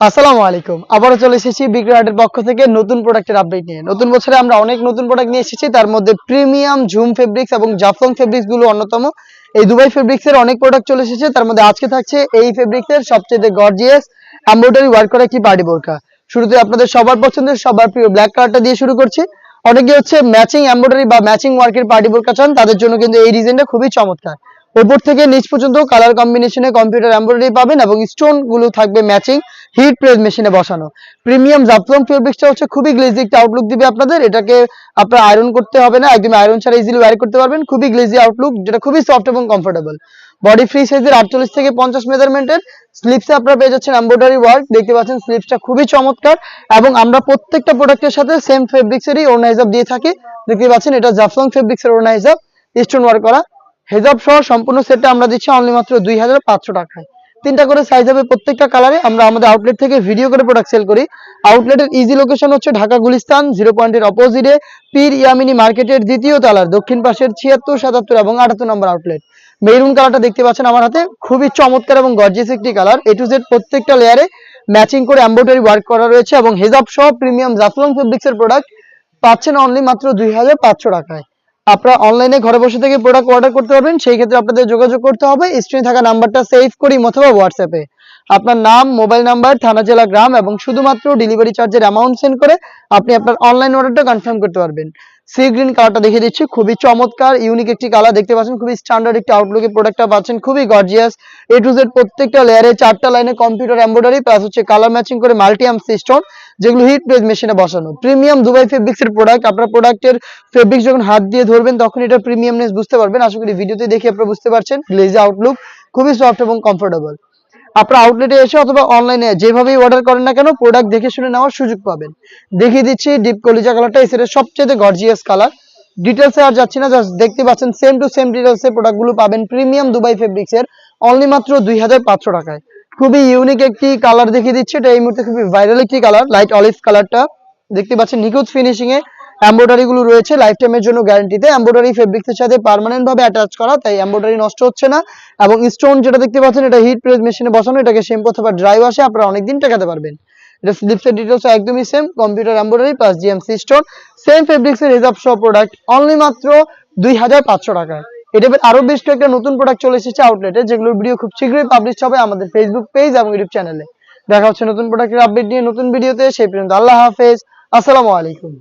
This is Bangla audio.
আসসালামু আলাইকুম। আবারও চলে এসেছি বিক্রয়াটের পক্ষ থেকে নতুন প্রোডাক্টের আপডেট নিয়ে। নতুন বছরে আমরা অনেক নতুন প্রোডাক্ট নিয়ে এসেছি। তার মধ্যে প্রিমিয়াম ঝুম ফেব্রিক্স এবং জাফলং ফেব্রিক্সগুলো অন্যতম। এই দুবাই ফেব্রিক্স এর অনেক প্রোডাক্ট চলে এসেছে। তার মধ্যে আজকে থাকছে এই ফেব্রিক্স এর সবচেয়ে গর্জিয়াস এমব্রয়ডারি ওয়ার্ক করা একটি পার্টি বোরকা। শুরুতে আপনাদের সবার পছন্দের, সবার প্রিয় ব্ল্যাক কালারটা দিয়ে শুরু করছি। অনেকে হচ্ছে ম্যাচিং এমব্রয়ডারি বা ম্যাচিং ওয়ার্কের পার্টি বোরকা চান, তাদের জন্য কিন্তু এই ডিজাইনটা খুবই চমৎকার। উপর থেকে নিচ পর্যন্ত কালার কম্বিনেশনে কম্পিউটার এমব্রয়ডারি পাবেন এবং স্টোনগুলো থাকবে ম্যাচিং হিট প্রেস মেশিনে বসানো। প্রিমিয়াম জাফলং ফেব্রিক্সটা হচ্ছে খুবই গ্লেজি একটা আউটলুক দিবে আপনাদের। এটাকে আপনার আয়রন করতে হবে না একদম আয়রন ছাড়া ইজিলি ওয়্যার করতে পারবেন। খুবই গ্লেজি আউটলুক যেটা খুবই সফট এবং কমফোর্টেবল বডি ফ্রি সাইজের আটচল্লিশ থেকে পঞ্চাশ মেজারমেন্টের স্লিপসে আপনারা পেয়ে যাচ্ছেন এমব্রয়ডারি ওয়ার্ক দেখতে পাচ্ছেন স্লিপসটা খুবই চমৎকার এবং আমরা প্রত্যেকটা প্রোডাক্টের সাথে সেম ফেব্রিক্সেরই ওড়না হিসাব দিয়ে থাকি। দেখতে পাচ্ছেন এটা জাফলং ফেব্রিক্সের ওড়না হিসাব স্টোন ওয়ার্ক করা। হেজাব সহ সম্পূর্ণ সেটটা আমরা দিচ্ছি অনলি মাত্র দুই হাজার পাঁচশো টাকায়। তিনটা করে সাইজ হবে প্রত্যেকটা কালারে আমরা আমাদের আউটলেট থেকে ভিডিও করে প্রোডাক্ট সেল করি। আউটলেটের ইজি লোকেশন হচ্ছে ঢাকা গুলিস্তান জিরো পয়েন্টের অপোজিটে পীর ইয়ামিনী মার্কেটের দ্বিতীয় তলার দক্ষিণ পাশের ছিয়াত্তর, সাতাত্তর এবং আটাত্তর নম্বর আউটলেট মেরুন কালারটা দেখতে পাচ্ছেন আমার হাতে। খুবই চমৎকার এবং গর্জিয়াস একটি কালার এ টু জেড প্রত্যেকটা লেয়ারে ম্যাচিং করে এমব্রয়ডারি ওয়ার্ক করা রয়েছে এবং হেজাব সহ প্রিমিয়াম জাফলং ফেব্রিক্সের প্রোডাক্ট পাচ্ছেন অনলি মাত্র দুই হাজার পাঁচশো টাকায়। আপনারা অনলাইনে ঘরে বসে থেকে প্রোডাক্ট অর্ডার করতে পারবেন, সেই ক্ষেত্রে আপনাদের যোগাযোগ করতে হবে। স্ক্রিনে থাকা নাম্বারটা সেভ করি অথবা হোয়াটসঅ্যাপে আপনার নাম মোবাইল নাম্বার থানা, জেলা, গ্রাম এবং শুধুমাত্র ডেলিভারি চার্জের অ্যামাউন্ট সেন্ড করে আপনি আপনার অনলাইন অর্ডারটা কনফার্ম করতে পারবেন। সি গ্রিন কালারটা দেখিয়ে দিচ্ছি। খুবই চমৎকার ইউনিক একটি কালার দেখতে পাচ্ছেন। খুবই স্ট্যান্ডার্ড একটি আউটলুকে প্রোডাক্টটা পাচ্ছেন। খুবই গর্জিয়াস এ টু জেড প্রত্যেকটা লেয়ারে চারটা লাইনে কম্পিউটার এমব্রয়ডারি প্লাস হচ্ছে কালার ম্যাচিং করে মাল্টি আম সিস্টেম যেগুলো হিট প্রেস মেশিনে বসানো। প্রিমিয়াম দুবাই ফেব্রিক্স এর প্রোডাক্ট আপনার প্রোডাক্টের ফেব্রিক্স যখন হাত দিয়ে ধরবেন, তখন এটা প্রিমিয়ামনেস বুঝতে পারবেন। আশা করি ভিডিওতে দেখে আপনারা বুঝতে পারছেন। গ্লেজি আউটলুক খুবই সফট এবং কমফোর্টেবল আপনার আউটলেটে এসে অথবা অনলাইনে যেভাবেই অর্ডার করেন না কেন প্রোডাক্ট দেখে শুনে নেওয়ার সুযোগ পাবেন। দেখিয়ে দিচ্ছি ডিপ কলিজা কালারটা সেটের সবচেয়ে গর্জিয়াস কালার ডিটেলসে আর যাচ্ছি না জাস্ট দেখতে পাচ্ছেন সেম টু সেম ডিটেলসে প্রোডাক্টগুলো পাবেন প্রিমিয়াম দুবাই ফেব্রিক্স এর অনলি মাত্র দুই হাজার পাঁচশো টাকায়। খুবই ইউনিক একটি কালার দেখিয়ে দিচ্ছি, এটা এই মুহূর্তে খুবই ভাইরাল একটি কালার লাইট অলিভ কালারটা দেখতে পাচ্ছেন নিখুঁত ফিনিশিং এ। এমব্রয়ডারি গুলো রয়েছে লাইফ টাইমের জন্য গ্যারান্টিতে এমব্রয়ডারি ফেব্রিক্স এর সাথে পার্মানেন্ট ভাবে অ্যাটাচ করা, তাই এমব্রয়ডারি নষ্ট হচ্ছে না। এবং স্টোন যেটা দেখতে পাচ্ছেন, এটা হিট প্রেস মেশিনে বসানো, এটাকে শ্যাম্পু অথবা ড্রাই ওয়াশে আপনারা অনেকদিন টেকাতে পারবেন। এটা স্লিপসের ডিটেলস একদমই same computer embroidery plus GMC stone same fabrics এর হিসাব সহ প্রোডাক্ট অনলি মাত্র দুই হাজার পাঁচশো টাকায়। এটা আরও বেশ কয়েকটা নতুন প্রোডাক্ট চলে এসেছে আউটলেটে যেগুলোর ভিডিও খুব শীঘ্রই পাবলিশ হবে আমাদের ফেসবুক পেজ এবং ইউটিউব চ্যানেলে দেখা হচ্ছে নতুন প্রোডাক্টের আপডেট নিয়ে নতুন ভিডিওতে সেই পর্যন্ত আল্লাহ হাফেজ, আসসালামু আলাইকুম।